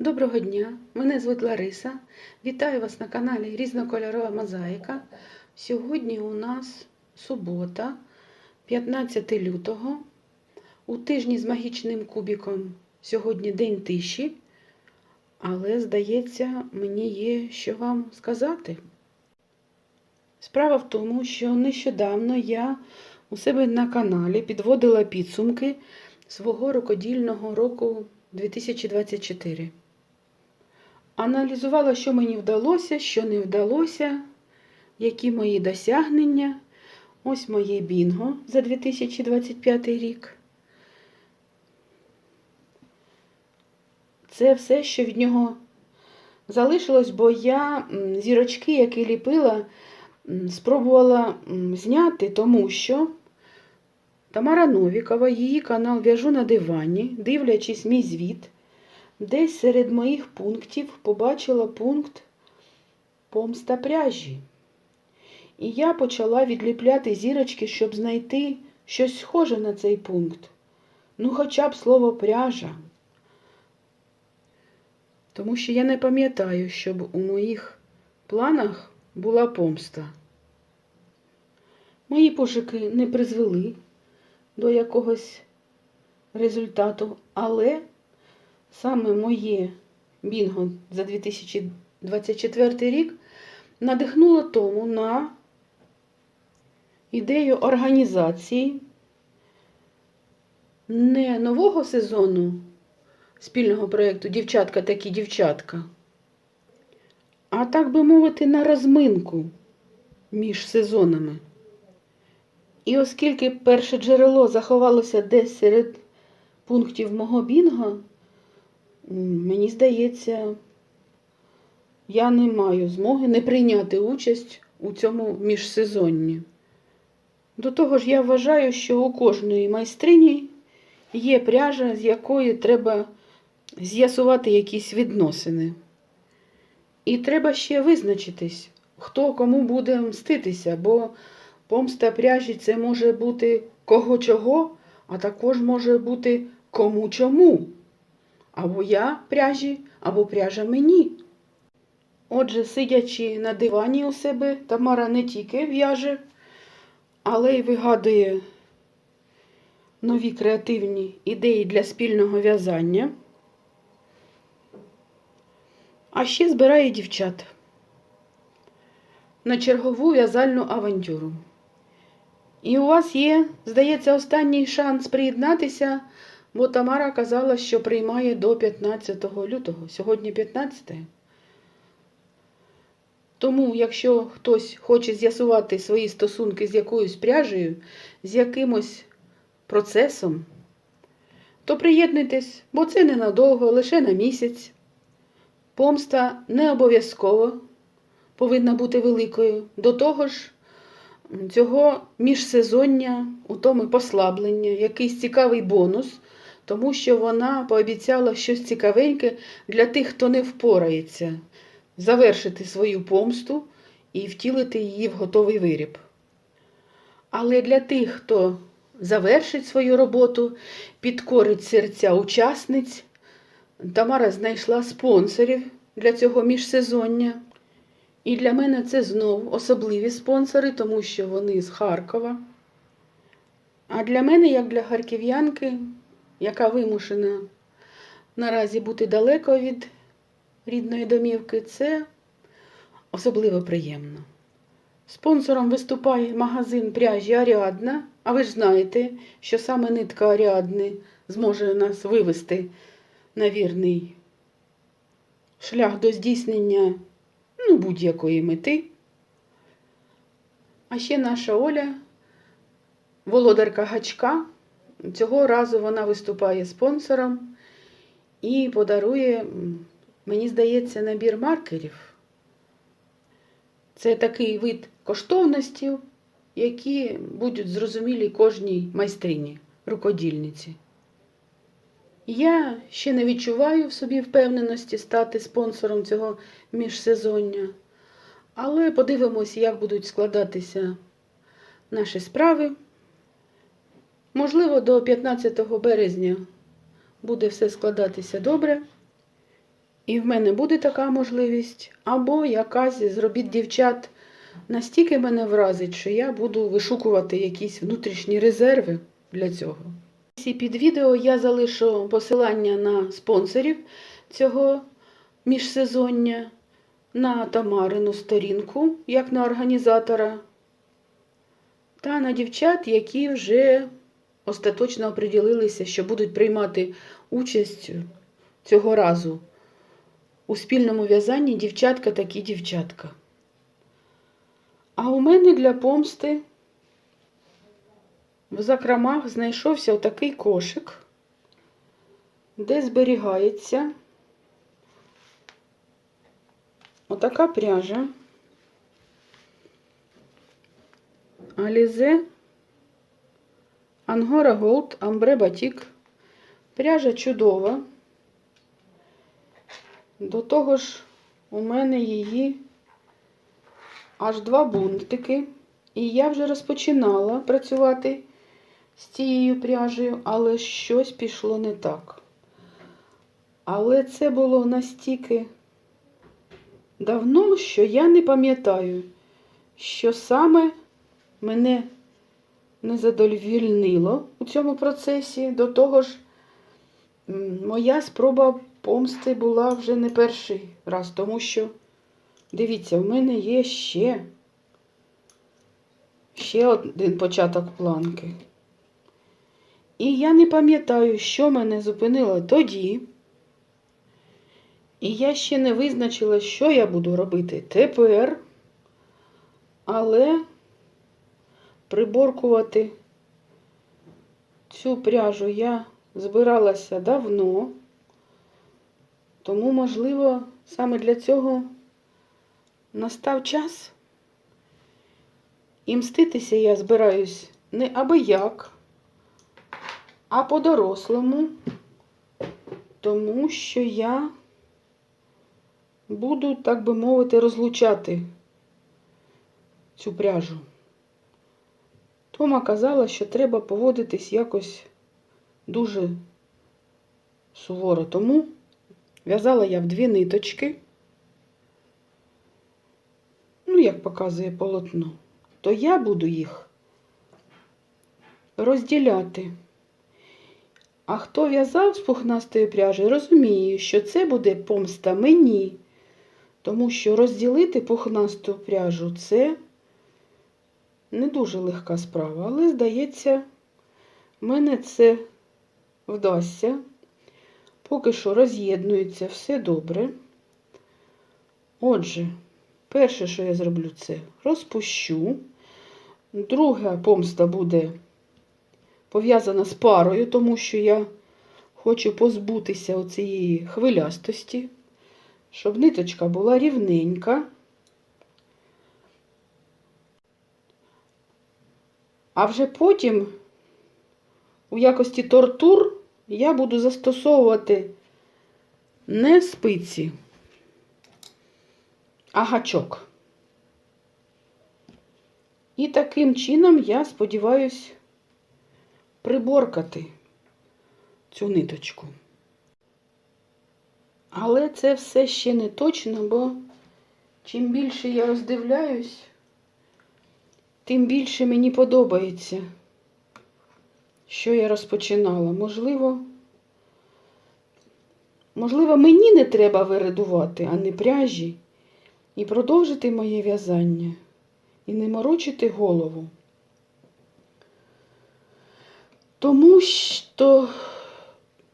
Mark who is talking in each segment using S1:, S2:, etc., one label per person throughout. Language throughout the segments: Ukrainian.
S1: Доброго дня! Мене звуть Лариса. Вітаю вас на каналі Різнокольорова Мозаїка. Сьогодні у нас субота, 15 лютого. У тижні з магічним кубіком сьогодні день тиші, але, здається, мені є що вам сказати. Справа в тому, що нещодавно я у себе на каналі підводила підсумки свого рукодільного року 2024. Аналізувала, що мені вдалося, що не вдалося, які мої досягнення. Ось моє бінго за 2025 рік. Це все, що від нього залишилось, бо я зірочки, які ліпила, спробувала зняти, тому що Тамара Новікова, її канал В'яжу на дивані, дивлячись мій звіт, десь серед моїх пунктів побачила пункт помста пряжі. І я почала відліпляти зірочки, щоб знайти щось схоже на цей пункт. Ну, хоча б слово пряжа. Тому що я не пам'ятаю, щоб у моїх планах була помста. Мої пошуки не призвели до якогось результату, але саме моє бінго за 2024 рік надихнуло тому на ідею організації не нового сезону спільного проєкту Дівчатка такі дівчатка, а так би мовити, на розминку між сезонами. І оскільки перше джерело заховалося десь серед пунктів мого бінго, мені здається, я не маю змоги не прийняти участь у цьому міжсезонні. До того ж, я вважаю, що у кожної майстрині є пряжа, з якої треба з'ясувати якісь відносини. І треба ще визначитись, хто кому буде мститися, бо помста пряжі це може бути кого чого, а також може бути кому чому. Або я пряжі, або пряжа мені. Отже, сидячи на дивані у себе, Тамара не тільки в'яже, але й вигадує нові креативні ідеї для спільного в'язання. А ще збирає дівчат на чергову в'язальну авантюру. І у вас є, здається, останній шанс приєднатися, бо Тамара казала, що приймає до 15 лютого. Сьогодні 15. Тому, якщо хтось хоче з'ясувати свої стосунки з якоюсь пряжею, з якимось процесом, то приєднуйтесь, бо це ненадовго, лише на місяць. Помста не обов'язково повинна бути великою. До того ж, цього міжсезоння, у тому послаблення, якийсь цікавий бонус, тому що вона пообіцяла щось цікавеньке для тих, хто не впорається, завершити свою помсту і втілити її в готовий виріб. Але для тих, хто завершить свою роботу, підкорить серця учасниць, Тамара знайшла спонсорів для цього міжсезоння. І для мене це знов особливі спонсори, тому що вони з Харкова. А для мене, як для харків'янки, яка вимушена наразі бути далеко від рідної домівки, це особливо приємно. Спонсором виступає магазин пряжі Аріадна, а ви ж знаєте, що саме нитка Аріадни зможе нас вивести на вірний шлях до здійснення ну, будь-якої мети. А ще наша Оля, володарка гачка. Цього разу вона виступає спонсором і подарує, мені здається, набір маркерів. Це такий вид коштовностей, які будуть зрозумілі кожній майстрині, рукодільниці. Я ще не відчуваю в собі впевненості стати спонсором цього міжсезоння, але подивимось, як будуть складатися наші справи. Можливо, до 15 березня буде все складатися добре. І в мене буде така можливість, або якась з робіт дівчат настільки мене вразить, що я буду вишукувати якісь внутрішні резерви для цього. І під відео я залишу посилання на спонсорів цього міжсезоння, на Тамарину сторінку, як на організатора, та на дівчат, які вже остаточно оприділилися, що будуть приймати участь цього разу у спільному в'язанні дівчатка такі дівчатка. А у мене для помсти в закромах знайшовся отакий кошик, де зберігається отака пряжа. Алізе Ангора Голд Амбре Батік. Пряжа чудова. До того ж, у мене її аж два бунтики. І я вже розпочинала працювати з цією пряжею, але щось пішло не так. Але це було настільки давно, що я не пам'ятаю, що саме мене не задовільнило у цьому процесі. До того ж, моя спроба помсти була вже не перший раз, тому що, дивіться, в мене є ще, ще один початок планки. І я не пам'ятаю, що мене зупинило тоді. І я ще не визначила, що я буду робити тепер. Але приборкувати цю пряжу я збиралася давно. Тому, можливо, саме для цього настав час. І мститися я збираюсь не аби як, а по-дорослому, тому що я буду, так би мовити, розлучати цю пряжу. Тома казала, що треба поводитись якось дуже суворо, тому в'язала я в дві ниточки, ну, як показує полотно, то я буду їх розділяти. А хто в'язав з пухнастої пряжі, розуміє, що це буде помста мені, тому що розділити пухнасту пряжу це не дуже легка справа, але, здається, мене це вдасться. Поки що роз'єднується все добре. Отже, перше, що я зроблю, це розпущу. Друга помста буде пов'язана з парою, тому що я хочу позбутися оцієї хвилястості, щоб ниточка була рівненька. А вже потім, у якості тортур, я буду застосовувати не спиці, а гачок. І таким чином, я сподіваюсь, приборкати цю ниточку. Але це все ще не точно, бо чим більше я роздивляюсь, тим більше мені подобається, що я розпочинала. Можливо, можливо, мені не треба вирадувати, а не пряжі, і продовжити моє в'язання, і не морочити голову. Тому що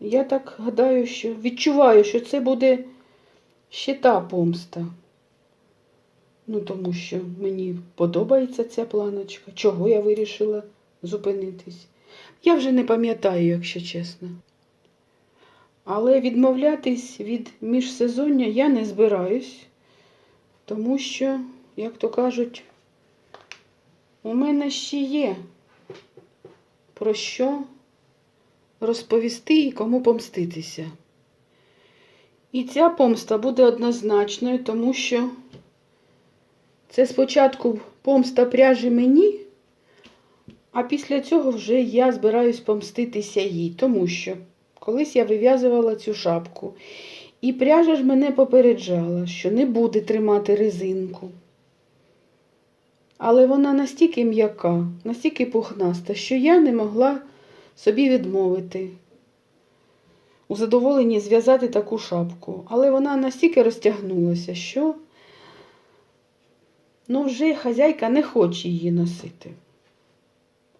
S1: я так гадаю, що відчуваю, що це буде ще та помста. Ну, тому що мені подобається ця планочка. Чого я вирішила зупинитись? Я вже не пам'ятаю, якщо чесно. Але відмовлятись від міжсезоння я не збираюсь, тому що, як то кажуть, у мене ще є про що розповісти і кому помститися. І ця помста буде однозначною, тому що це спочатку помста пряжі мені, а після цього вже я збираюсь помститися їй, тому що колись я вив'язувала цю шапку. І пряжа ж мене попереджала, що не буде тримати резинку. Але вона настільки м'яка, настільки пухнаста, що я не могла собі відмовити у задоволенні зв'язати таку шапку. Але вона настільки розтягнулася, що ну, вже хазяйка не хоче її носити.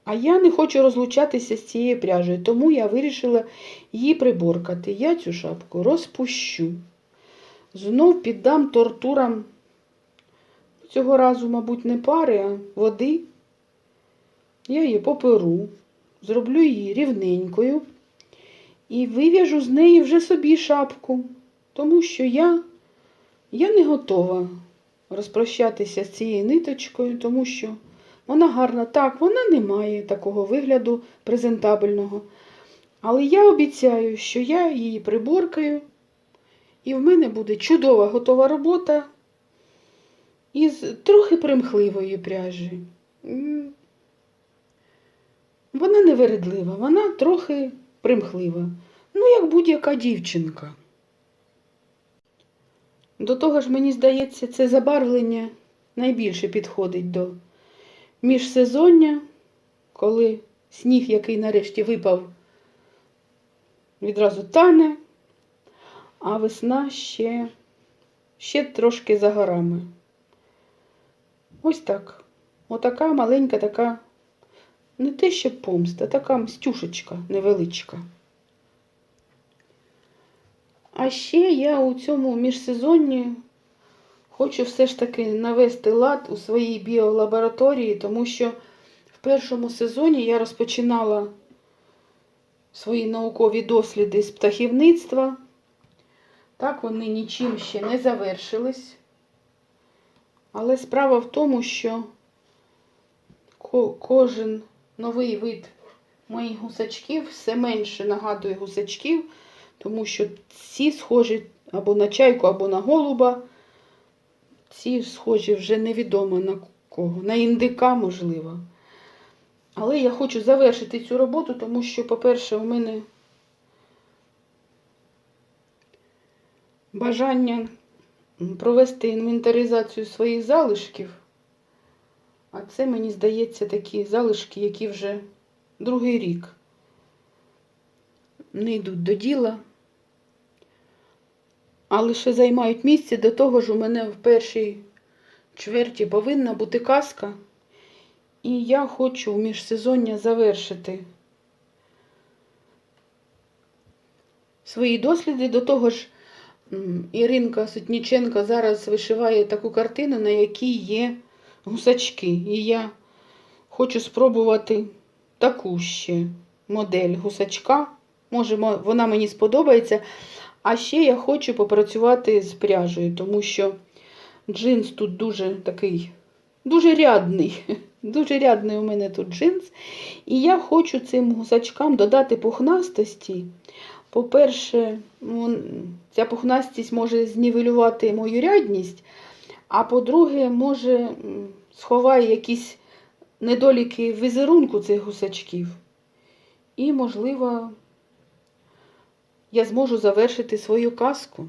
S1: А я не хочу розлучатися з цією пряжею, тому я вирішила її приборкати. Я цю шапку розпущу. Знов піддам тортурам. Цього разу, мабуть, не пари, а води. Я її поперу, зроблю її рівненькою і вив'яжу з неї вже собі шапку, тому що я, я не готова розпрощатися з цією ниточкою, тому що вона гарна. Так, вона не має такого вигляду презентабельного. Але я обіцяю, що я її приборкаю, і в мене буде чудова готова робота із трохи примхливої пряжі. Вона не вередлива, вона трохи примхлива. Ну, як будь-яка дівчинка. До того ж, мені здається, це забарвлення найбільше підходить до міжсезоння, коли сніг, який нарешті випав, відразу тане, а весна ще, ще трошки за горами. Ось так. Отака маленька така, не те що помста, така мстюшечка невеличка. А ще я у цьому міжсезонні хочу все ж таки навести лад у своїй біолабораторії, тому що в першому сезоні я розпочинала свої наукові досліди з птахівництва. Так, вони нічим ще не завершились. Але справа в тому, що ко- кожен новий вид моїх гусачків все менше нагадує гусачків, тому що ці схожі або на чайку, або на голуба. Ці схожі вже невідомо на кого, на індика, можливо. Але я хочу завершити цю роботу, тому що, по-перше, у мене бажання провести інвентаризацію своїх залишків. А це, мені здається, такі залишки, які вже другий рік не йдуть до діла, а лише займають місце. До того ж, у мене в першій чверті повинна бути казка. І я хочу міжсезоння завершити свої досліди. До того ж, Іринка Сотніченко зараз вишиває таку картину, на якій є гусачки. І я хочу спробувати таку ще модель гусачка. Може, вона мені сподобається. А ще я хочу попрацювати з пряжею, тому що джинс тут дуже такий, дуже рядний. Дуже рядний у мене тут джинс. І я хочу цим гусачкам додати пухнастості. По-перше, ця пухнастість може знівелювати мою рядність, а по-друге, може сховає якісь недоліки візерунку цих гусачків. І, можливо, я зможу завершити свою казку.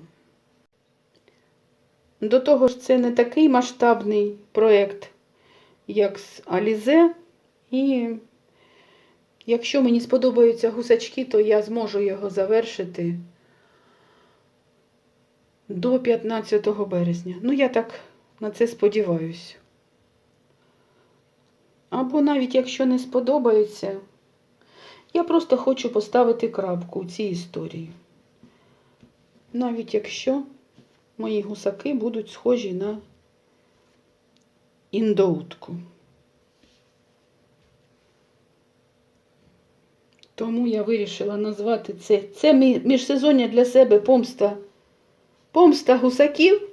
S1: До того ж, це не такий масштабний проєкт, як з Алізе. І якщо мені сподобаються гусачки, то я зможу його завершити до 15 березня. Ну, я так на це сподіваюся. Або навіть якщо не сподобається, я просто хочу поставити крапку у цій історії. Навіть якщо мої гусаки будуть схожі на індоутку. Тому я вирішила назвати це. Це міжсезоння для себе помста. Помста гусаків.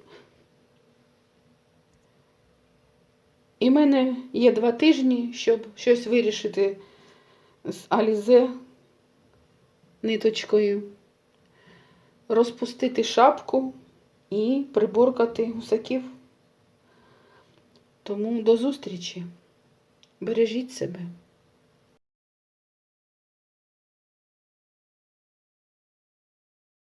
S1: І в мене є два тижні, щоб щось вирішити з Алізе ниточкою, розпустити шапку і приборкати гусаків. Тому до зустрічі. Бережіть себе.